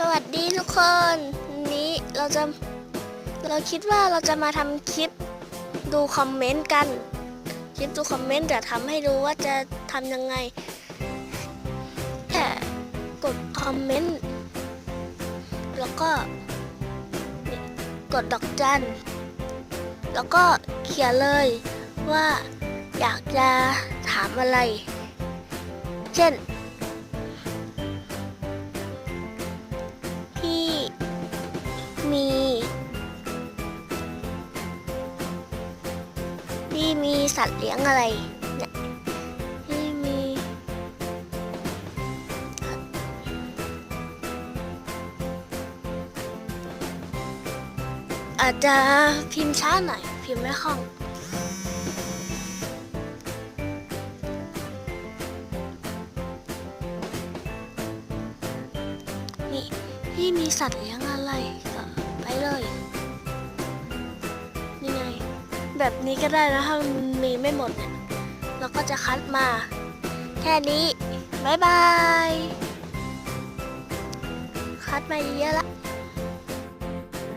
สวัสดีทุกคนวันนี้เราจะเราคิดว่าเราจะมาทำคลิปดูคอมเมนต์กัน คลิปดูคอมเมนต์เดี๋ยวทำให้ดูว่าจะทำยังไงแค่กดคอมเมนต์แล้วก็กดดอกจัน แล้วก็เขียนเลยว่าอยากจะถามอะไร เช่น มีที่มีสัตว์เลี้ยงอะไรเนี่ยที่มีอาจจะพิมพ์ช้าหน่อย พิมพ์ไม่คล่องนี่ที่มีสัตว์เลี้ยงอะไรก็ไป เลย นี่ไง แบบนี้ก็ได้นะ ถ้ามันมีไม่หมดเนี่ยเราก็จะคัดมา แค่นี้ บ๊ายบาย คัดมาเยอะละ